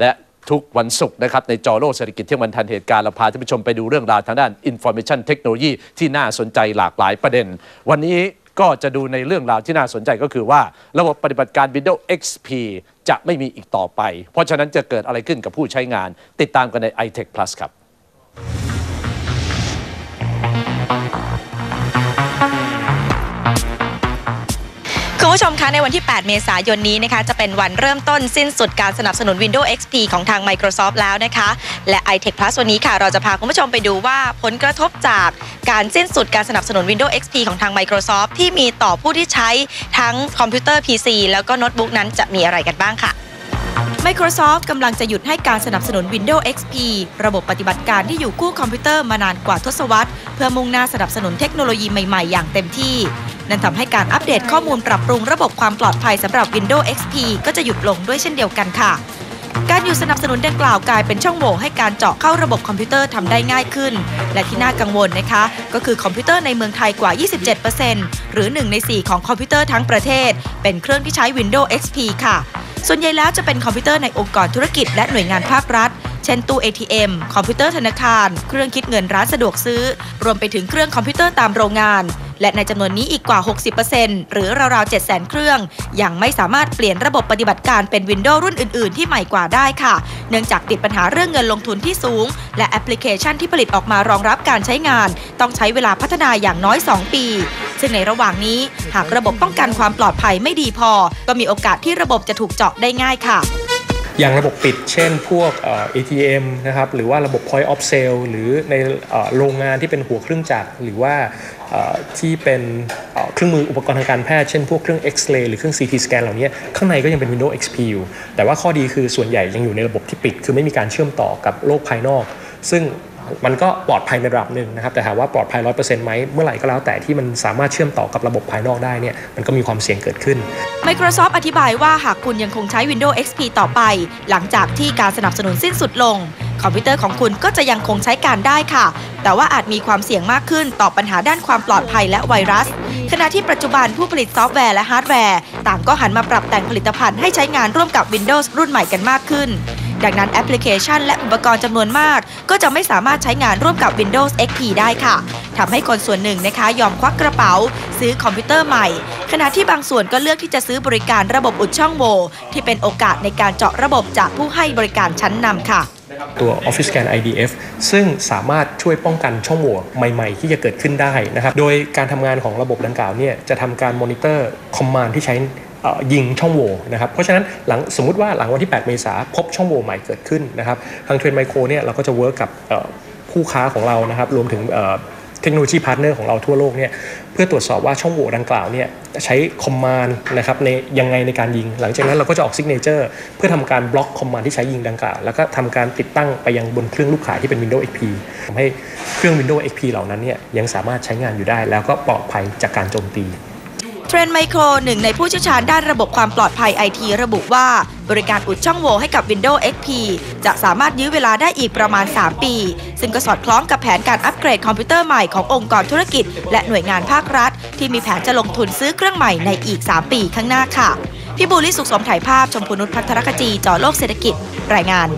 และทุกวันศุกร์นะครับในจอโลกเศรษฐกิจเที่ยงวันทันเหตุการณ์เราพาท่านผู้ชมไปดูเรื่องราวทางด้าน Information Technology ที่น่าสนใจหลากหลายประเด็น วันนี้ก็จะดูในเรื่องราวที่น่าสนใจก็คือว่า ระบบปฏิบัติการ Windows XP จะไม่มีอีกต่อไป เพราะฉะนั้นจะเกิดอะไรขึ้นกับผู้ใช้งาน ติดตามกันใน iTech Plus ครับ คุณผู้ชมคะในวันที่ 8 เมษายนนี้นะคะจะเป็นวันเริ่มต้นสิ้นสุดการสนับสนุน Windows XP ของทาง Microsoft แล้วนะคะ และ iTech Plus วันนี้ค่ะ เราจะพาคุณผู้ชมไปดูว่าผลกระทบจากการสิ้นสุดการสนับสนุน Windows XP ของทาง Microsoft ที่มีต่อผู้ที่ใช้ทั้งคอมพิวเตอร์ PC แล้วก็โน้ตบุ๊กนั้นจะมีอะไรกันบ้างค่ะ Microsoft กำลังจะหยุดให้การสนับสนุน Windows XP ระบบปฏิบัติการที่อยู่คู่คอมพิวเตอร์มานานกว่าทศวรรษ เพื่อมุ่งหน้าสนับสนุนเทคโนโลยีใหม่ ๆ อย่างเต็มที่ นั่นทำให้การอัปเดตข้อมูลปรับปรุงระบบความปลอดภัยสำหรับ Windows XP ก็จะหยุดลงด้วยเช่นเดียวกันค่ะ การหยุดสนับสนุนดังกล่าวกลายเป็นช่องโหว่ให้การเจาะเข้าระบบคอมพิวเตอร์ทำได้ง่ายขึ้น และที่น่ากังวลนะคะ ก็คือคอมพิวเตอร์ในเมืองไทยกว่า 27%หรือ 1 ใน 4 ของคอมพิวเตอร์ทั้งประเทศ เป็นเครื่องที่ใช้ Windows XP ค่ะ ส่วนใหญ่แล้วจะเป็นคอมพิวเตอร์ในองค์กรธุรกิจและหน่วยงานภาครัฐเช่นตู้ ATM คอมพิวเตอร์ธนาคาร เครื่องคิดเงินร้านสะดวกซื้อ รวมไปถึงเครื่องคอมพิวเตอร์ตามโรงงาน และในจำนวนนี้อีกกว่า 60%หรือราวๆ 700,000 เครื่อง ยังไม่สามารถเปลี่ยนระบบปฏิบัติการเป็น Windows รุ่นอื่น ๆ ที่ใหม่กว่าได้ค่ะ เนื่องจากติดปัญหาเรื่องเงินลงทุนที่สูง และแอปพลิเคชันที่ผลิตออกมารองรับการใช้งาน ต้องใช้เวลาพัฒนาอย่างน้อย 2 ปี ซึ่งในระหว่างนี้หากระบบป้องกันความปลอดภัยไม่ดีพอ ก็มีโอกาสที่ระบบจะถูกเจาะได้ง่ายค่ะ อย่างระบบปิด เช่นพวกเอ่อ ATM นะครับหรือว่าระบบ point of sale หรือในโรงงานที่เป็นหัวเครื่องจักรหรือว่าที่เป็นเอ่อเครื่องมืออุปกรณ์ทางการแพทย์เช่นพวกเครื่อง X-ray หรือเครื่อง CT scan เหล่านี้ข้างในก็ยังเป็น Windows XP อยู่ แต่ว่าข้อดีคือส่วนใหญ่ยังอยู่ในระบบที่ปิด คือไม่มีการเชื่อมต่อกับโลกภายนอก ซึ่ง มันก็ปลอดภัยในระดับหนึ่งนะครับ แต่ถามว่าปลอดภัย100%ไหมเมื่อไหร่ก็แล้วแต่ที่มันสามารถเชื่อมต่อกับระบบภายนอกได้เนี่ยมันก็มีความเสี่ยงเกิดขึ้น Microsoft อธิบายว่าหากคุณยังคงใช้ Windows XP ต่อไป หลังจากที่การสนับสนุนสิ้นสุดลง คอมพิวเตอร์ของคุณก็จะยังคงใช้การได้ค่ะ แต่ว่าอาจมีความเสี่ยงมากขึ้นต่อปัญหาด้านความปลอดภัยและไวรัส ขณะที่ปัจจุบันผู้ผลิตซอฟต์แวร์และฮาร์ดแวร์ ต่างก็หันมาปรับแต่งผลิตภัณฑ์ให้ใช้งานร่วมกับ Windows รุ่นใหม่กันมากขึ้น ดังนั้นแอปพลิเคชันและอุปกรณ์จำนวนมาก ก็จะไม่สามารถใช้งานร่วมกับ Windows XP ได้ค่ะทำให้คนส่วนหนึ่งนะคะยอมควักกระเป๋า ซื้อคอมพิวเตอร์ใหม่ ขณะที่บางส่วนก็เลือกที่จะซื้อบริการระบบอุดช่องโหว่ที่เป็นโอกาสในการเจาะระบบจากผู้ให้บริการชั้นนำค่ะตัว Office Scan IDF ซึ่งสามารถช่วยป้องกันช่องโหว่ใหม่ๆ ที่จะเกิดขึ้นได้นะครับ โดยการทำงานของระบบดังกล่าวเนี่ยจะทำการมอนิเตอร์คอมมานด์ที่ใช้ ยิงช่องโหว่นะครับเพราะฉะนั้นหลังสมมติว่าหลังวันที่ 8 เมษาพบช่องโหว่ใหม่เกิดขึ้นนะครับทางเทรนไมโครเนี่ยเราก็จะเวิร์กกับเอ่อคู่ค้าของเรานะครับรวมถึงเทคโนโลยีพาร์ทเนอร์ของเราทั่วโลกเนี่ยเพื่อตรวจสอบว่าช่องโหว่ดังกล่าวเนี่ยใช้คอมมานด์นะครับในยังไงในการยิง หลังจากนั้นเราก็จะออกซิกเนเจอร์เพื่อทำการบล็อกคอมมานด์ที่ใช้ยิงดังกล่าว แล้วก็ทำการติดตั้งไปยังบนเครื่องลูกค้าที่เป็น Windows XP ทำให้เครื่อง Windows XP เหล่านั้นเนี่ยยังสามารถใช้งานอยู่ได้ แล้วก็ปลอดภัยจากการโจมตี เทรนไมโครหนึ่งในผู้เชี่ยวชาญด้านระบบความปลอดภัยไอทีระบุว่า บริการอุดช่องโหว่ให้กับ Windows XP จะสามารถยื้อเวลาได้อีกประมาณ 3 ปี ซึ่งก็สอดคล้องกับแผนการอัปเกรดคอมพิวเตอร์ใหม่ขององค์กรธุรกิจ และหน่วยงานภาครัฐ ที่มีแผนจะลงทุนซื้อเครื่องใหม่ในอีก 3 ปีข้างหน้าค่ะ พี่บูลลี่สุขสมถ่ายภาพชมพูนุชพัทรคจีจอโลกเศรษฐกิจ รายงาน